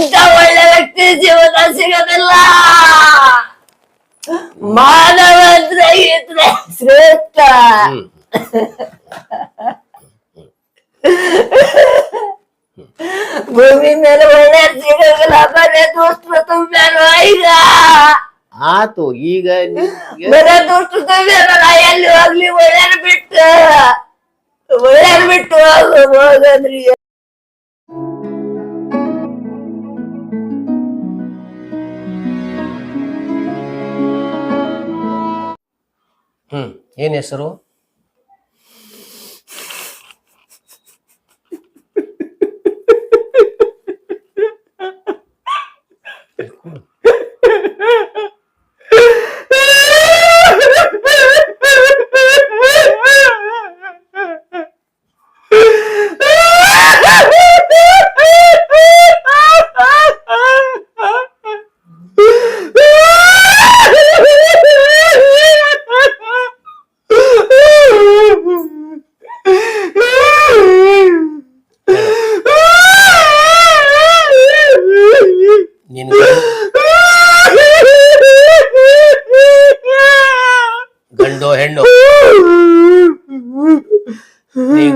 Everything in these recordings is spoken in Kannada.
ಎಂತ ಒಳ್ಳೆ ವ್ಯಕ್ತಿ ಜೀವನ ಸಿಗೋದಿಲ್ಲ. ಮಾನವ ಅಂದ್ರೆ ಇದ್ರೆ ಶ್ರೇಷ್ಠ ಭೂಮಿ ಮೇಲೆ ಒಳ್ಳೆ ಸಿಗೋದಿಲ್ಲ ಬರೇ ದುಷ್ಟ ತುಂಬ್ಯಾರೋ ಈಗ? ಆತು ಈಗ ಬರೇ ದುಷ್ಟ ತುಂಬ ಎಲ್ಲಿ ಹೋಗ್ಲಿ ಒಳ್ಳೆಯರ್ ಬಿಟ್ಟು. ಒಳ್ಳೆಯರ್ ಬಿಟ್ಟು ಹೋಗು ಹೋಗದ್ರಿ ಹ್ಮ್. ಏನ್ ಹೆಸರು?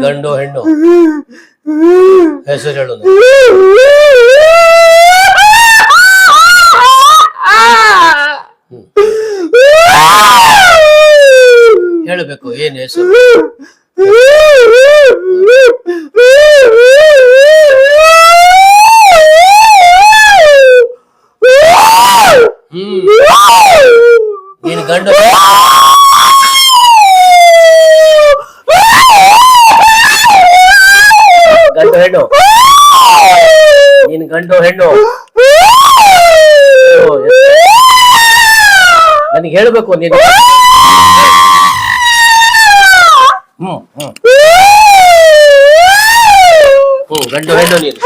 ಗಂಡು ಹೆಣ್ಣು. ಹೆಸರು ಹೇಳು ನನಗೆ. ಹ್ಮ್. ಹೇಳಬೇಕು ಏನ್ ಹೆಸರು ಹ್ಮ್ ನೀನ್ ಗಂಡು ಗಂಡು ಹೆಣ್ಣು ನೀನ್ ಗಂಡು ಹೆಣ್ಣು ನನಗೆ ಹೇಳ್ಬೇಕು ನೀನು ಹ್ಮ್ ಹ್ಮ್ ಹ್ಮ್ ಗಂಡು ಹೆಣ್ಣು ನೀನು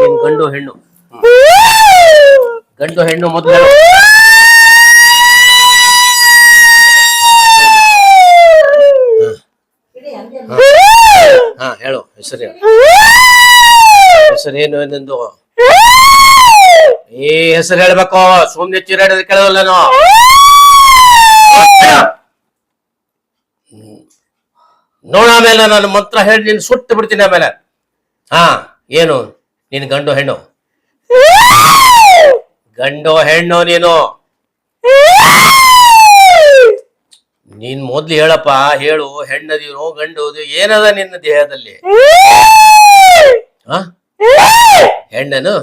ನೀನ್ ಗಂಡು ಹೆಣ್ಣು ಹ್ಮ್. ಗಂಡು ಹೆಣ್ಣು ಮೊದಲು ಹೇಳು ಹಾ ಹೇಳು ಹೆಸರು ಹೇಳು ಹೆಸರು ಏನು ನಿಂದು? ಈ ಹೆಸರು ಹೇಳ್ಬೇಕು. ಸುಮ್ನೆ ಚಿರಾಡೋದು ಕೇಳೋಲ್ಲ ನಾನು. ನೋಡ ಆಮೇಲೆ ನಾನು ಮಂತ್ರ ಹೇಳಿ ನೀನು ಸುಟ್ಟು ಬಿಡ್ತೀನಿ ಆಮೇಲೆ. ಹಾ ಏನು? ನೀನು ಗಂಡು ಹೆಣ್ಣು. ಗಂಡು ಹೆಣ್ಣು ನೀನು. ನೀನ್ ಮೊದ್ಲು ಹೇಳಪ್ಪ ಹೇಳು ಹೆಣ್ಣದಿರೋ ಗಂಡು ಏನದ ನಿನ್ನ ದೇಹದಲ್ಲಿ? ಆ? ಹೆಣ್ಣನು?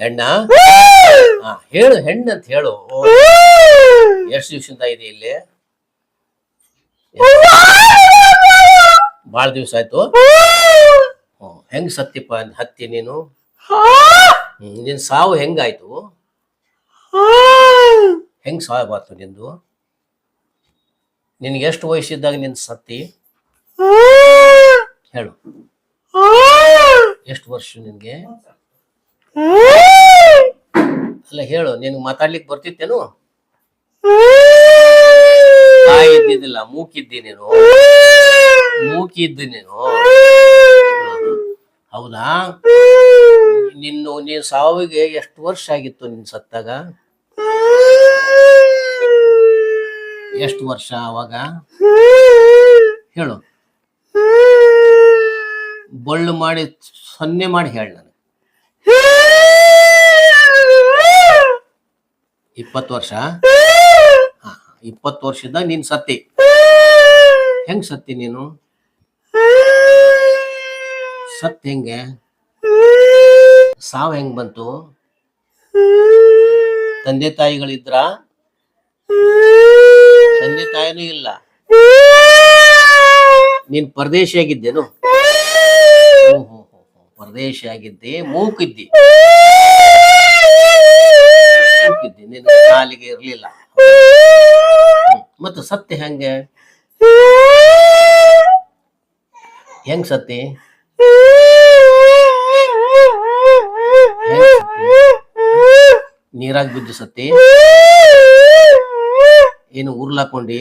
ಹೆಣ್ಣ? ಹೇಳು ಹೇಳು ಹೆಣ್ಣಂತ ಹೇಳು. ಎಷ್ಟು ದಿವಸದಿಂದ ಇದೆ ಇಲ್ಲಿ? ಬಹಳ ದಿವಸ ಆಯ್ತು. ಹೆಂಗ್ ಸತ್ತಿಪ್ಪ ಹತ್ತಿ ನೀನು. ನಿನ್ ಸಾವು ಹೆಂಗಾಯ್ತು? ಹೆಂಗ್ ಸಾವು ಬಾತು ನಿಂದು? ನಿನ್ಗೆ ಎಷ್ಟು ವಯಸ್ಸಿದ್ದಾಗ ನಿನ್ ಸತ್ತಿ ಹೇಳು. ಎಷ್ಟು ವರ್ಷ ನಿನ್ಗೆ? ಅಲ್ಲ ಹೇಳು, ನಿನ್ಗೆ ಮಾತಾಡ್ಲಿಕ್ಕೆ ಬರ್ತಿತ್ತೇನು? ಇದ್ದಿದ್ದಿಲ್ಲ, ಮೂಕಿದ್ದಿ ನೀನು. ಮೂಕಿದ್ದಿ ನೀನು. ಹೌದಾ? ನಿನ್ನ, ನೀನ್ ಸಾವಿಗೆ ಎಷ್ಟು ವರ್ಷ ಆಗಿತ್ತು ನಿನ್ ಸತ್ತಾಗ? ಎಷ್ಟು ವರ್ಷ ಅವಾಗ? ಹೇಳು. ಬಳ್ಳು ಮಾಡಿ ಸೊನ್ನೆ ಮಾಡಿ ಹೇಳ ನನಗೆ. ಇಪ್ಪತ್ತು ವರ್ಷ? ಇಪ್ಪತ್ತು ವರ್ಷದ ನೀನ್ ಸತ್ತಿ. ಹೆಂಗ್ ಸತ್ತಿ ನೀನು? ಸತ್ ಹೆಂಗೆ? ಸಾವು ಹೆಂಗ್ ಬಂತು? ತಂದೆ ತಾಯಿಗಳಿದ್ರ? ತಂದೆ ತಾಯಿನೂ ಇಲ್ಲ. ನೀನ್ ಪರದೇಶಿ ಆಗಿದ್ದೇನು ಓಹೋ ಹೋ, ಹೋ, ಪರದೇಶಿ ಆಗಿದ್ದೆ ಮೂಕಿದ್ದಿ. ಮೂಕಿದ್ದಿ ನಿನ್ನ ಕಾಲಿಗೆ ಇರಲಿಲ್ಲ. ಮತ್ತು ಸತ್ಯ ಹೆಂಗೆ? ಹೆಂಗ್ ಸತ್ಯ? ನೀರಾಗ ಬಿದ್ದು ಸತ್ತಿ ಏನು ಉರ್ಲಾಕೊಂಡಿ?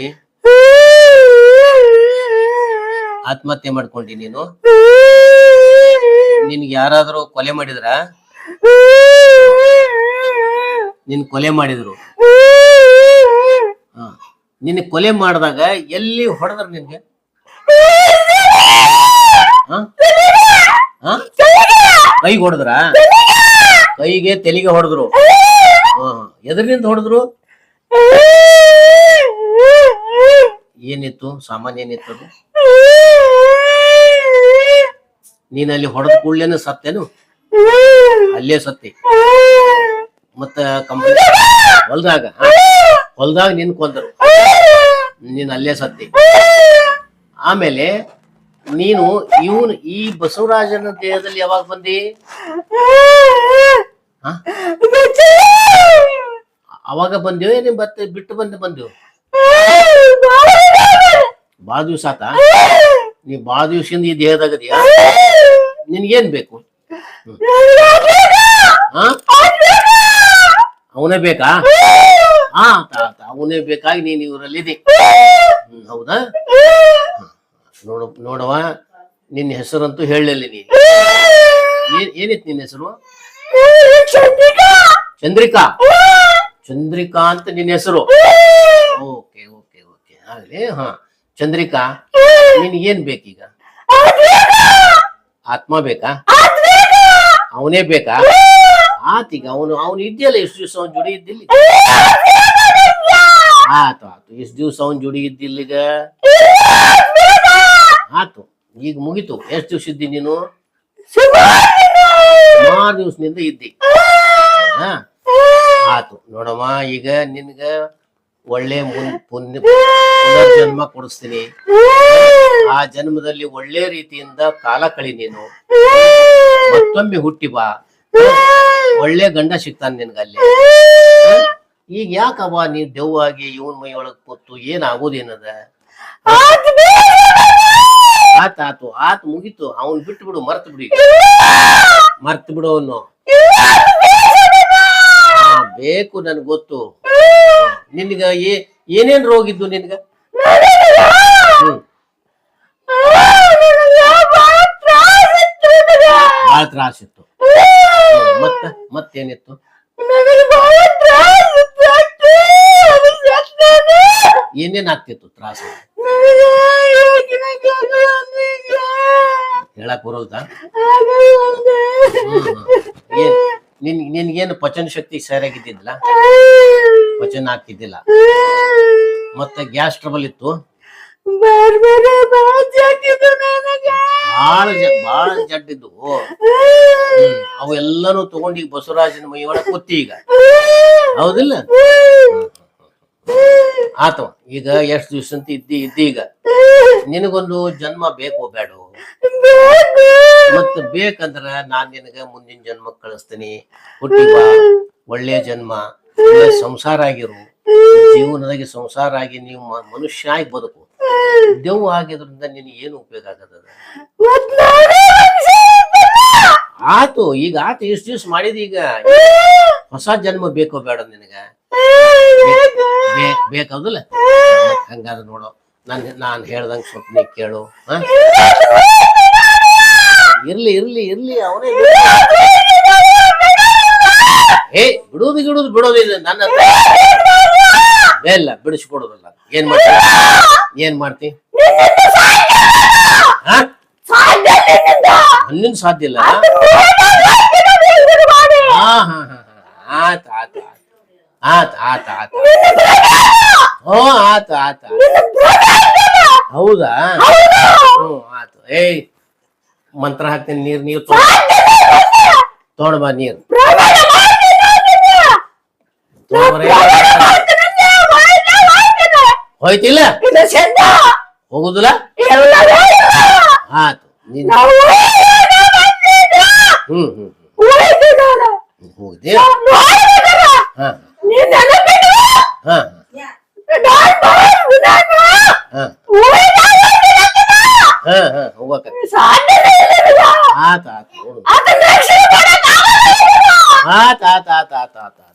ಆತ್ಮಹತ್ಯೆ ಮಾಡ್ಕೊಂಡಿ ನೀನು? ನಿನ್ಗೆ ಯಾರಾದ್ರೂ ಕೊಲೆ ಮಾಡಿದ್ರ? ನಿನ್ ಕೊಲೆ ಮಾಡಿದ್ರು. ನಿನ್ ನಿನ್ನ ಕೊಲೆ ಮಾಡಿದಾಗ ಎಲ್ಲಿ ಹೊಡೆದ್ರ ನಿನ್ಗೆ? ಹ? ಹ? ಕೈಗೆ ಹೊಡೆದ್ರ? ಕೈಗೆ ತೆಲಿಗೆ ಹೊಡೆದ್ರು. ಎದರಿಂದ ಹೊಡೆದ್ರು? ಏನಿತ್ತು? ಸಾಮಾನ್ಯ ಏನಿತ್ತು ಅದು? ನೀನ್ ಅಲ್ಲಿ ಹೊಡೆದ ಕೂಡ್ಲೇನು ಸತ್ತೇನು? ಅಲ್ಲೇ ಸತ್ತಿ. ಮತ್ತ ಕಂಪ್ನಿ ಹೊಲ್ದಾಗ? ಹೊಲ್ದಾಗ ನಿನ್ ಕೊಂದರು. ನೀನ್ ಅಲ್ಲೇ ಸತ್ತಿ. ಆಮೇಲೆ ನೀನು ಇವನು ಈ ಬಸವರಾಜನ ದೇಹದಲ್ಲಿ ಯಾವಾಗ ಬಂದಿ? ಹ? ಅವಾಗ ಬಂದೇವ ಏನ್ ಬತ್ತ ಬಿಟ್ಟು ಬಂದು ಬಂದೆವು ಬಾಳ ದಿವ್ಸ ಆತ ನೀ ಬಾ ದಿವಸದಿಂದ ಈ ದೇಹದಾಗ ನಿನ್ಗೇನ್ ಬೇಕು? ಅವನೇ ಬೇಕಾ? ಹಾ ತಾತ ಅವನೇ ಬೇಕಾಗಿ ನೀನ್ ಇವರಲ್ಲಿದೆ ಹ್ಮ್, ಹೌದಾ? ನೋಡ ನೋಡು ನೋಡವ ನಿನ್ನ ಹೆಸರಂತೂ ಹೇಳಲಿ ನೀನು. ಏನ್ ಏನಿತ್ತು ನಿನ್ನ ಹೆಸರು? ಚಂದ್ರಿಕಾ. ಚಂದ್ರಿಕಾ ಅಂತ ನಿನ್ನ ಹೆಸರು. Okay okay okay. ಆಗ್ಲಿ ಹಾ. ಚಂದ್ರಿಕಾ ನಿನ್ಗೇನ್ ಬೇಕೀಗ? ಆತ್ಮ ಬೇಕಾ? ಅವನೇ ಬೇಕಾ? ಆತೀಗ ಅವನು ಅವನು ಇದೆಯಲ್ಲ ಎಷ್ಟು ದಿವಸ ಅವನ್ ಜೋಡಿ ಇದ್ದಿಲ್ಲ? ಆತು ಆತು ಎಷ್ಟು ದಿವಸ ಅವನ್ ಜೋಡಿ ಇದ್ದಿಲ್ಲ ಈಗ ಆತು ಈಗ ಮುಗೀತು. ಎಷ್ಟು ದಿವಸ ಇದ್ದಿ ನೀನು? ಸುಮಾರು ದಿವಸದಿಂದ ಇದ್ದಿ. ಹಾ. ಆತು ನೋಡಮ್ಮ ಈಗ ನಿನ್ಗ ಒಳ್ಳೆ ಪುಣ್ಯ ಪುನರ್ಜನ್ಮ ಕೊಡಿಸ್ತೀನಿ. ಆ ಜನ್ಮದಲ್ಲಿ ಒಳ್ಳೆ ರೀತಿಯಿಂದ ಕಾಲ ಕಳಿ ನೀನು. ಮತ್ತೊಮ್ಮೆ ಹುಟ್ಟಿ ಬಾ. ಒಳ್ಳೆ ಗಂಡ ಸಿಗ್ತಾನೆ ನಿನ್ಗಲ್ಲಿ? ಈಗ ಯಾಕವ್ವ ನೀ ದೆವ್ವಾಗಿ ಇವನ್ ಮೈ ಒಳಗ್ ಕೂತು ಏನ್ ಆಗೋದೇನದ ಆತ, ಆತು, ಆತ ಮುಗೀತು. ಅವನ್ ಬಿಟ್ಟು ಬಿಡು ಮರ್ತು ಬಿಡು. ಮರ್ತು ಬಿಡು ಅವನು. ಬೇಕು ನನ್ಗೆ ಗೊತ್ತು. ನಿನ್ಗ ಏ ಏನೇನ್ ರೋಗ ಇದ್ದು ನಿನ್ಗ. ಬಾಳ ತ್ರಾಸ ಇತ್ತು. ಮತ್ತ ಮತ್ತೇನಿತ್ತು? ಏನೇನ್ ಆಗ್ತಿತ್ತು ತ್ರಾಸ? ಹೇಳಕ್ ಬರೋದ? ನಿನ್ಗೇನು ಪಚನ ಶಕ್ತಿ ಸರಿಯಾಗಿದ್ದಿಲ್ಲ ಪಚನ ಆಗ್ತಿದ್ದಿಲ್ಲ ಮತ್ತೆ ಗ್ಯಾಸ್ ಟ್ರಬಲ್ ಇತ್ತು. ಬಾಳ ಜ- ಬಾಳ ಜಡ್ಡಿದ್ದು ಅವು ಎಲ್ಲಾನು ತಗೊಂಡು ಈಗ ಬಸವರಾಜನ ಮೈ ಒಳಗೆ ಕೂತಿ ಈಗ. ಹೌದಿಲ್ಲ? ಆತ ಈಗ ಎಷ್ಟು ದಿವ್ಸ ಅಂತ ಇದ್ದಿ ಇದ್ದಿ ಈಗ ನಿನಗೊಂದು ಜನ್ಮ ಬೇಕು ಬೇಡ ಮತ್ತ ಬೇಕಂದ್ರ ನಾನ್ ನಿನಗ ಮುಂದಿನ ಜನ್ಮ ಕಳಿಸ್ತೀನಿ. ಹುಟ್ಟಿ ಬಾ ಒಳ್ಳೆ ಜನ್ಮ. ಒಳ್ಳೆ ಸಂಸಾರ ಆಗಿರು. ಜೀವನದಾಗಿ ಸಂಸಾರ ಆಗಿ ನೀವು ಮನುಷ್ಯ ಆಗಿ ಬದುಕು. ದೆವ್ವ ಆಗಿದ್ರಿಂದ ನಿನಗೆ ಏನು ಉಪಯೋಗ ಆಗದ ಆತು ಈಗ ಆತು ಇಷ್ಟು ದಿವ್ಸ ಮಾಡಿದ ಈಗ. ಹೊಸ ಜನ್ಮ ಬೇಕೋ ಬೇಡ ನಿನಗ? ಬೇಕಾದಲ್ಲ ಹಂಗಾದ ಹಂಗಾದ್ರೆ ನೋಡು. ನಾನ್ ನಾನ್ ಹೇಳ್ದಂಗ್ ಸ್ವಲ್ಪ ನೀ ಕೇಳು ಹ? ಇರ್ಲಿ ಇರ್ಲಿ ಇರ್ಲಿ ಅವನೇ ಏ ಬಿಡುದು ಗಿಡುದು ಬಿಡೋದಿಲ್ಲ ನನ್ನ ಇಲ್ಲ ಬಿಡಿಸ್ಕೊಡೋದಿಲ್ಲ ಏನ್ ಮಾಡ್ತೀನಿ ಏನ್ ಮಾಡ್ತಿ? ಹ? ನನ್ನಿಂದ ಸಾಧ್ಯ ಇಲ್ಲ ಹಾ ಹಾ ಹಾ. ಹಾ ಆತ ಆತ ಹೌದಾ? ಹ್ಮ್ ಆತು ಏಯ್, ಮಂತ್ರ ಹಾಕ್ತೀನಿ, ನೀರ್ ನೀರ್ ತೋಡ ಬಾ, ನೀರ್. ಹೋಯ್ತಿಲ್ಲ? ಹೋಗುದಿಲ್ಲ? ಆತು, ನೀನ್. ಹ್ಮ್ ಹಾ ಹಾ ಹಾ. ಹಾ ಆತ ಆತ ಆತ ಆತ ಆತ ಆತ ಆತ.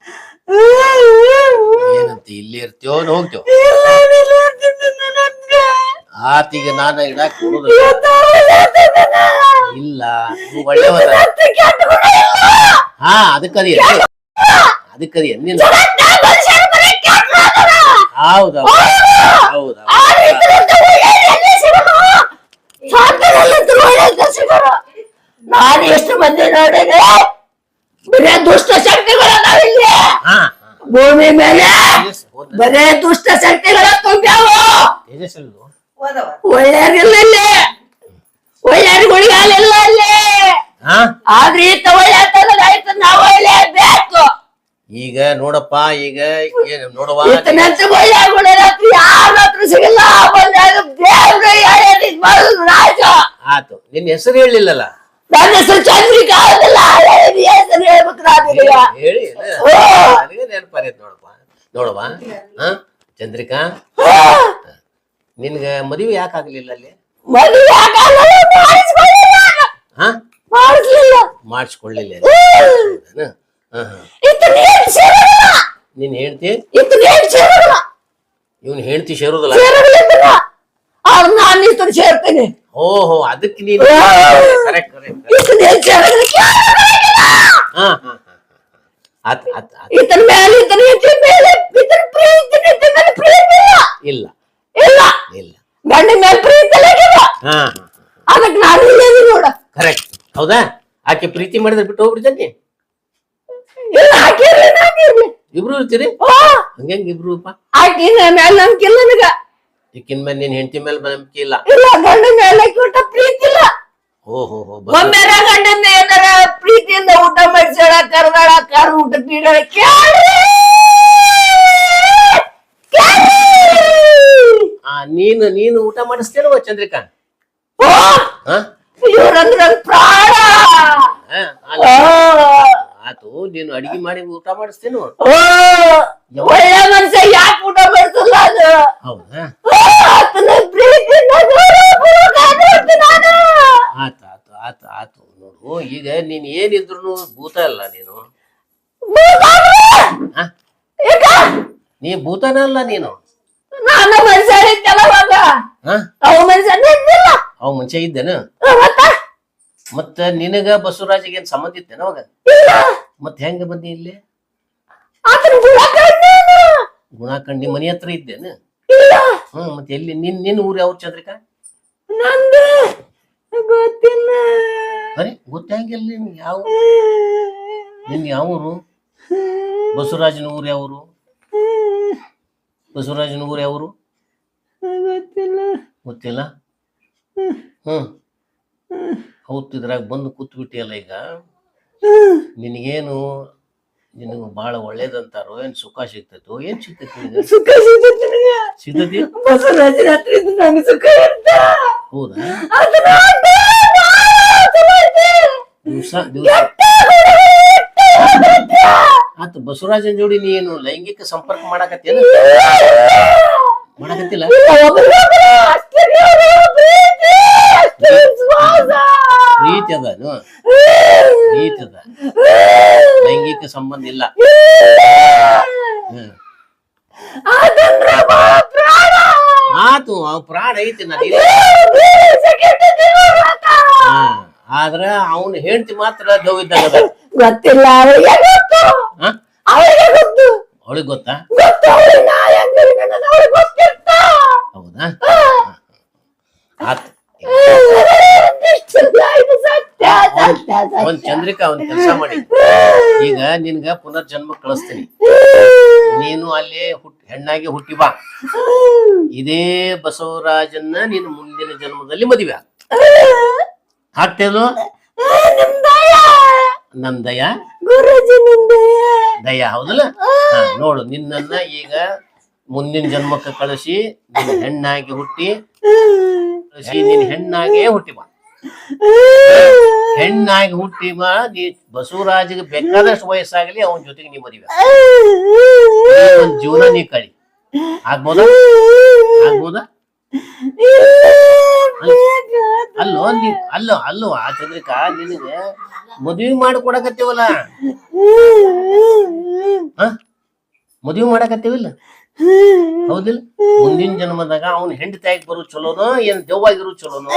ಈಗ ಇಲ್ಲಿ ಇರ್ತೀವೋ ಹೋಗ್ತೇವ ಆತೀಗ ನಾನು ಇಡಕ್ ಇಲ್ಲ ನೀವು ಹಾ ಅದಕ್ಕದಿ ಅದಕ್ಕದಿ ಹೌದೌದು ಹೌದೌದು ನಾನು ಎಷ್ಟು ಮಂದಿ ನೋಡಿದ್ರೆ ಬರೇ ದುಷ್ಟ ಶಕ್ತಿಗಳು ಭೂಮಿ ಮೇಲೆ ಹೋದ ಬರೇ ದುಷ್ಟ ಶಕ್ತಿಗಳ ತುಂಬ್ಯಾವ? ಒಳ್ಳೆಯರಿಲ್ಲ ಇಲ್ಲಿ. ಒಳ್ಳೆಯರಿಗಳಿಗೆ ಅಲ್ಲಿ. ಹಾ ಆದ್ರೆ ಈತ ಒಳ್ಳೆ ಆಯ್ತು ನಾವು ಒಳ್ಳೆಯಬೇಕು ಈಗ ನೋಡಪ್ಪ ಈಗ ಏನು ನೋಡುವ? ಒಳ್ಳೆ ಸಿಗಲ್ಲ. ಆತು. ನಿನ್ನ ಹೆಸರು ಹೇಳಿಲ್ಲಲ್ಲ? ನನ್ನ ಹೆಸರು ಚಂದ್ರಿಕಾ ಹೇಳಿ ನೆನಪಾರೈತ್ ನೋಡಪ್ಪ ನೋಡವ್ವ ಹಾ ಚಂದ್ರಿಕಾ? ನಿನ್ಗ ಮದುವೆ ಯಾಕೆ ಆಗ್ಲಿಲ್ಲ ಅಲ್ಲಿ? ಮಾಡಿಸ್ಕೊಳ್ಳಿಲ್ಲ! ಹಾ? ಹೇಳ್ತಿ? ನಿನ್ ಸೇರಲ್ಲ ಇವನ್ ಹೇಳ್ತಿ ಸೇರುದಿಲ್ಲ? ನಾನು ಇತನ ಸೇರ್ತೀನಿ! ಓಹೋ ಅದಕ್ಕೆ ನೀನು ಕರೆಕ್ಟ್ ಕರೆಕ್ಟ್ ಹಾ ಹಾ. ಆತ್ ಆತ್ ಆತ್ ಇತನ ಮೇಲೆ ಇತನ ಇತನ ಮೇಲೆ ಇತನ ಪ್ರೀತಿ ಇತನ ಮೇಲೆ ಪ್ರೀತಿ ಇಲ್ಲ. ಇಲ್ಲ. ಇಲ್ಲ. ಗಂಡ ಮೇಲೆ ಪ್ರೀತಿ ಇಲ್ಲ ಹಾ. ಅದಕ್ಕೆ ನಾನು ಇಲ್ಲೇ ನೋಡ. ಕರೆಕ್ಟ್ ಹೌದಾ? ಆಕೆ ಪ್ರೀತಿ ಮಾಡಿದ್ರೆ ಬಿಟ್ಟು ಹೋಗ್ಬಿಡ್ತಾನೆ ಇಲ್ಲ ಹಾಕಿರ್ಲಿ ನಾಕಿರ್ಲಿ ಇಬ್ರು ಇರ್ತೀರಿ? ಹಂಗಂಗ್ ಇಬ್ರು ಅಪ್ಪ ಆಕೆ ಮೇಲೆ ನಂಬಿಕೆ ಇಲ್ಲ ನನಗ. ಈಕಿನ ಮೇಲೆ ನಿನ್ ಹೆಂಡತಿ ಮೇಲೆ ನಂಬಿಕೆ ಇಲ್ಲ. ಇಲ್ಲ ಗಂಡ ಮೇಲೆ ಕೊಟ್ಟ ಪ್ರೀತಿ ಇಲ್ಲ. ಓಹೋ ಹೋ ಒಮ್ಮೆರ ಗಂಡನ ಏನಾರ ಪ್ರೀತಿಯಿಂದ ಊಟ ಮಾಡಿಸ್ಯಾಳ ಕರ್ದಾಳ ಕರ್ ಊಟ ಪೀಡಾಳ ಕೇಳಿ ನೀನು ನೀನು ಊಟ ಮಾಡಿಸ್ತೇನೋ ಚಂದ್ರಿಕಾ ಇವ್ರಂದ್ರ ಪ್ರಾಣ! ಆತು ನೀನು ಅಡಿಗೆ ಮಾಡಿ ಊಟ ಮಾಡಿಸ್ತೇನು ಒಳ್ಳೆ ಮನುಷ್ಯ ಯಾಕೆ ಊಟ ಮಾಡಿಸಲ್ಲ ಅದು? ಹೌದಾ ಓ, ಆತನ ಪ್ರೀತಿಯಿಂದ ಗೌರವ ಪೂರ್ವಕ ನಾನು ಆತು ಆತು ಆತು ಆತು ನೋಡು ಈಗ ನೀನ್ ಏನಿದ್ರು ಭೂತ ಅಲ್ಲ ನೀನು. ಹಾ? ನೀ ಭೂತನ ಅಲ್ಲ ನೀನು. ನಾನು ಮನುಷ್ಯ ಇದ್ದಲ್ಲ ಅವಾಗ ಹಾ? ಅವ ಮನುಷ್ಯ ಅವ್ ಮುಂಚೆ ಇದ್ದೇನ? ಮತ್ತ? ಮತ್ತ ನಿನಗ ಬಸವರಾಜಿಗೆ ಏನ್ ಸಂಬಂಧ ಇತ್ತೇನ ಅವಾಗ? ಇಲ್ಲ. ಮತ್ ಹೆಂಗ ಬಂದಿ ಇಲ್ಲಿ? ಆತನ ಗುಣ ಕಂಡಿ ಮನಿ ಹತ್ರ ಇದ್ದೇನ? ಇಲ್ಲ. ಹ್ಮ್ ಮತ್ತೆ ಎಲ್ಲಿ ನಿನ್ ನಿನ್ ಊರ್ ಯಾವ ಚಂದ್ರಿಕಾ? ನಂದು ಗೊತ್ತಿಲ್ಲ. ಅರೆ ಗೊತ್ತಾಗಿಲ್ಲ ನಿನ್ ಯಾವ ನಿನ್ ಯಾವರು? ಬಸವರಾಜನ ಊರು ಯಾವರು? ಬಸವರಾಜನ ಊರು ಯಾವರು? ಗೊತ್ತಿಲ್ಲ. ಗೊತ್ತಿಲ್ಲ? ಹ್ಮ್ ಹೌದು ಇದ್ರಾಗ ಬಂದು ಕೂತ್ ಬಿಟ್ಟಿಯಲ್ಲ ಈಗ? ನಿನಗೇನು ನಿನಗೆ ಬಹಳ ಒಳ್ಳೇದಂತಾರೋ ಏನ್ ಸುಖ ಸಿಗ್ತೈತೋ ಏನ್ ಸಿಗ್ತೈತಿ ನಿನಗೆ? ಸುಖ ಸಿಗ್ತೈತಿ ನನಗೆ. ಸಿಗ್ತೈತಿ? ನಂಗೆ ಸುಖ ಇರ್ತ. ಹೌದಾ? ಅದನ್ನ ಆಟ. ದಿವ್ಸ ದಿವಸ. ಆತ ಬಸವರಾಜನ್ ಜೋಡಿ ನೀನು ಲೈಂಗಿಕ ಸಂಪರ್ಕ ಮಾಡಕತ್ತೇನ ಮಾಡಕತ್ತಿಲ್ಲ? ಪ್ರೀತಿ, ಅದ ಪ್ರೀತಿ ಅದ. ಲೈಂಗಿಕ ಸಂಬಂಧ ಇಲ್ಲ. ಆತು ಪ್ರಾಣ ಐತಿ ನಾನು ಆದ್ರ ಅವನ್ ಹೆಂಡತಿ ಮಾತ್ರ ದವ್ ಇದ್ದಾಗ ಅದ ಗೊತ್ತಿಲ್ಲ ಅವಳಿಗೆ ಗೊತ್ತು? ಹಾ? ಅವಳಿಗೆ ಗೊತ್ತು? ಅವಳಿಗೆ ಗೊತ್ತಾ? ಗೊತ್ತು ಅವಳಿಗೆ ನಾ ಹೆಂಗಿದ್ದೀನಿ ಅನ್ನೋದು ಅವಳಿಗೆ ಗೊತ್ತಿರ್ತ? ಹೌದಾ? ಆತ್. ಇದು ಸತ್ಯ ಸತ್ಯ ಒಂದ್ ಸತ್ಯ ಚಂದ್ರಿಕಾ ಒಂದ್ ಕೆಲಸ ಮಾಡಿ. ಈಗ ನಿನ್ಗ ಪುನರ್ಜನ್ಮ ಕಳಿಸ್ತೀನಿ. ನೀನು ಅಲ್ಲಿ ಹುಟ್ ಹೆಣ್ಣಾಗಿ ಹುಟ್ಟಿ ಬಾ. ಇದೇ ಬಸವರಾಜನ್ನ ನೀನು ಮುಂದಿನ ಜನ್ಮದಲ್ಲಿ ಮದುವೆ ಆಗ್. ನಿಮ್ದಯ ನನ್ ದಯ. ಗುರುಜಿ ದಯ. ಹೌದಲ್ಲ? ನೋಡು ನಿನ್ನನ್ನ ಈಗ ಮುಂದಿನ ಜನ್ಮಕ್ಕೆ ಕಳಿಸಿ ನಿನ್ನ ಹೆಣ್ಣಾಗಿ ಹುಟ್ಟಿ ಕಳಿಸಿ ನೀನ್ ಹೆಣ್ಣಾಗೇ ಹುಟ್ಟಿ ಬಾ. ಹೆಣ್ಣಾಗಿ ಹುಟ್ಟಿ ಬಾ ನೀ ಬಸವರಾಜಿಗೆ ಬೇಕಾದಷ್ಟು ವಯಸ್ಸಾಗಲಿ ಅವನ ಜೊತೆಗೆ ನೀ ಮದುವೆ ಒಂದ್ ಜೀವನ ನೀ ಕಳಿ. ಆಗ್ಬೋದ? ಆಗ್ಬೋದಾ? ಅಲ್ಲೋ ನೀ ಅಲ್ಲೋ ಅಲ್ಲೋ ಆ ಚಂದ್ರಿಕಾ ನಿನಗೆ ಮದುವೆ ಮಾಡಿ ಕೊಡಕತ್ತೀವಲ್ಲ ಹ? ಮದುವೆ ಮಾಡಕತ್ತೀವಿಲ್ಲ? ಹೌದಿಲ್ಲ? ಮುಂದಿನ ಜನ್ಮದಾಗ ಅವ್ನ ಹೆಂಡತಿಯಾಗಿ ಬರೋ ಚಲೋನೋ ಏನ್ ದೆವ್ವಾಗಿರೋ ಚಲೋನೋ?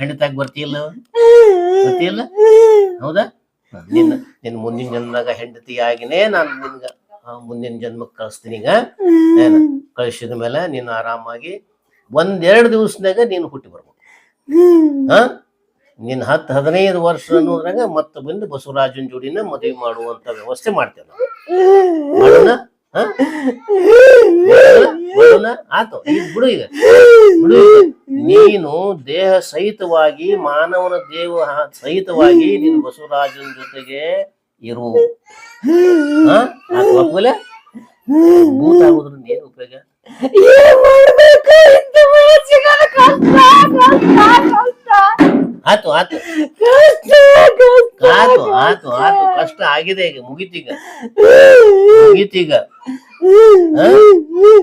ಹೆಂಡತಿಯಾಗಿ ಬರ್ತಿಲ್ಲ ಬರ್ತಿಲ್ಲ ಹೌದಾ? ನಿನ್ನ ನಿನ್ನ ಮುಂದಿನ ಜನ್ಮದಾಗ ಹೆಂಡತಿಯಾಗಿನೇ ನಾನು ನಿನ್ಗ ಮುಂದಿನ ಜನ್ಮಕ್ಕೆ ಕಳಿಸ್ತೀನಿ ಈಗ. ಏನ? ಕಳಿಸಿದ ಮೇಲೆ ನೀನು ಆರಾಮಾಗಿ ಒಂದೆರಡು ದಿವಸದಾಗ ನೀನು ಹುಟ್ಟಿ ಬರ್ಬೇಕು ಹಾ ನಿನ್ನ ಹತ್ತು ಹದಿನೈದು ವರ್ಷ ಅನ್ನೋದ್ರಾಗ ಮತ್ತೆ ಬಂದು ಬಸವರಾಜನ ಜೋಡಿನ ಮದುವೆ ಮಾಡುವಂತ ವ್ಯವಸ್ಥೆ ಮಾಡ್ತೇವೆ ನಾವು? ಮಾಡೋಣ? ಮಾಡೋಣ? ಆತು. ಈಗ ಬಿಡು ಈಗ. ಬಿಡು ನೀನು ದೇಹ ಸಹಿತವಾಗಿ ಮಾನವನ ದೇಹ ಸಹಿತವಾಗಿ ನೀನು ಬಸವರಾಜನ ಜೊತೆಗೆ ಇರು ಹಾ? ಆತು ಒಪ್ಕೊಲೆ? ಭೂತ ಆಗೋದ್ರಿಂದ ಏನು ಉಪಯೋಗ? ಆತು ಆತು. ಆತು ಆತು ಆತು. ಕಷ್ಟ ಆಗಿದೆ ಈಗ ಮುಗಿತೀಗ ಮುಗಿತೀಗ?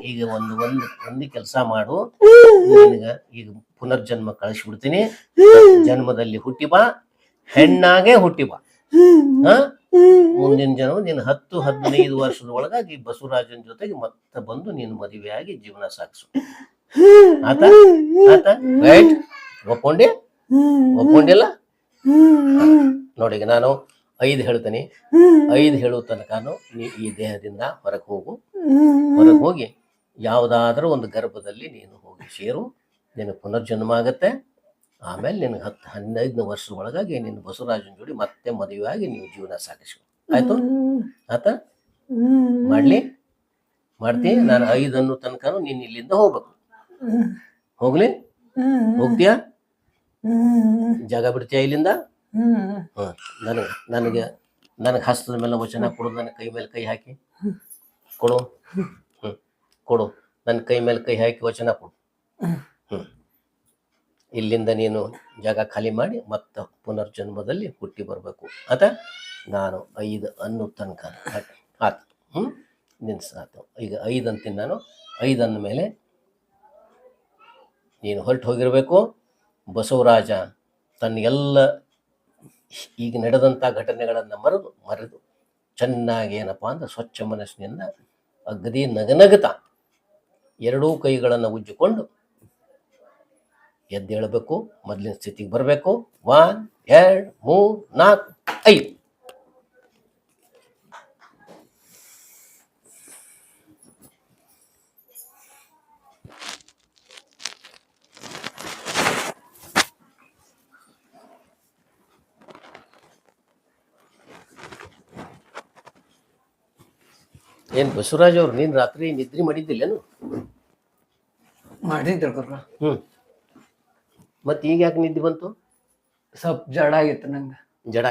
ಈಗ. ಒಂದು ಒಂದು ಒಂದು ಕೆಲಸ ಮಾಡು. ನಿನಗ ಈಗ ಪುನರ್ಜನ್ಮ ಕಳಿಸ್ಬಿಡ್ತೀನಿ. ಜನ್ಮದಲ್ಲಿ ಹುಟ್ಟಿ ಬಾ ಹೆಣ್ಣಾಗೆ ಹುಟ್ಟಿ ಬಾ ಹಾ? ಮುಂದಿನ ಜನ ನೀನು ಹತ್ತು ಹದಿನೈದು ವರ್ಷದ ಒಳಗಾಗಿ ಬಸವರಾಜನ ಜೊತೆಗೆ ಮತ್ತೆ ಬಂದು ನೀನು ಮದುವೆಯಾಗಿ ಜೀವನ ಸಾಗಿಸು. ಆತ? ಆತ? ರೈಟ್ ಒಪ್ಕೊಂಡಿ? ಒಪ್ಕೊಂಡಿಲ್ಲ? ನೋಡಿ ನಾನು ಐದು ಹೇಳ್ತೀನಿ. ಐದು ಹೇಳೋ ತನಕನು ನೀ ಈ ದೇಹದಿಂದ ಹೊರಗೆ ಹೋಗು. ಹೊರಗೆ ಹೋಗಿ ಯಾವುದಾದ್ರೂ ಒಂದು ಗರ್ಭದಲ್ಲಿ ನೀನು ಹೋಗಿ ಸೇರು. ನಿನಗೆ ಪುನರ್ಜನ್ಮ ಆಗತ್ತೆ. ಆಮೇಲೆ ನಿನಗೆ ಹತ್ತು ಹನ್ನೈದನೇ ವರ್ಷದ ಒಳಗಾಗಿ ನಿನ್ನ ಬಸವರಾಜನ ಜೋಡಿ ಮತ್ತೆ ಮದುವೆಯಾಗಿ ನೀವು ಜೀವನ ಸಾಗಿಸು ಆಯ್ತು? ಆತ? ಮಾಡಲಿ? ಮಾಡ್ತೀನಿ ನಾನು ಐದನ್ನು ತನಕ ತನಕನು ನೀನು ಇಲ್ಲಿಂದ ಹೋಗ್ಬೇಕು. ಹೋಗ್ಲಿ? ಹೋಗ್ತೀಯಾ? ಜಾಗ ಬಿಡ್ತೀಯಾ ಇಲ್ಲಿಂದ? ಹ್ಮ್. ನನಗೆ ನನಗೆ ನನಗೆ ಹಸ್ತದ ಮೇಲೆ ವಚನ ಕೊಡು ನನ್ನ ಕೈ ಮೇಲೆ ಕೈ ಹಾಕಿ. ಕೊಡು. ಹ್ಞೂ ಕೊಡು. ನನ್ನ ಕೈ ಮೇಲೆ ಕೈ ಹಾಕಿ ವಚನ ಕೊಡು. ಹ್ಮ್. ಇಲ್ಲಿಂದ ನೀನು ಜಾಗ ಖಾಲಿ ಮಾಡಿ ಮತ್ತೆ ಪುನರ್ಜನ್ಮದಲ್ಲಿ ಹುಟ್ಟಿ ಬರಬೇಕು. ಆತ, ನಾನು ಐದು ಅನ್ನು ತನಕ. ಆತು ಹ್ಞೂ ನಿನ್ಸ ಆತು. ಈಗ ಐದು ಅಂತೀನಿ ನಾನು. ಐದು ಅಂದ ಮೇಲೆ ನೀನು ಹೊರಟು ಹೋಗಿರಬೇಕು. ಬಸವರಾಜ ತನ್ನ ಎಲ್ಲ ಈಗ ನಡೆದಂಥ ಘಟನೆಗಳನ್ನು ಮರೆದು ಮರೆದು ಚೆನ್ನಾಗಿ ಏನಪ್ಪ ಅಂದ್ರೆ ಸ್ವಚ್ಛ ಮನಸ್ಸಿನಿಂದ ಅಗದಿ ನಗನಗತ ಎರಡೂ ಕೈಗಳನ್ನು ಉಜ್ಜಿಕೊಂಡು ಎದ್ದೇಳಬೇಕು ಮೊದಲಿನ ಸ್ಥಿತಿಗೆ ಬರಬೇಕು. ಒನ್ ಎರಡು ಮೂರು ನಾಲ್ಕು ಐದು. ಏನು ಬಸವರಾಜ್ ಅವ್ರು ನೀನು ರಾತ್ರಿ ನಿದ್ರೆ ಮಾಡಿದ್ದಿಲ್ಲೇನು? ಮಾಡಿದ್ರು ಹ್ಮ್. ಮತ್ತೆ ಈಗ ಯಾಕೆ ನಿದ್ದೆ ಬಂತು? ಸ್ವಲ್ಪ ಜಡ ಆಗಿತ್ತು ನಂಗೆ.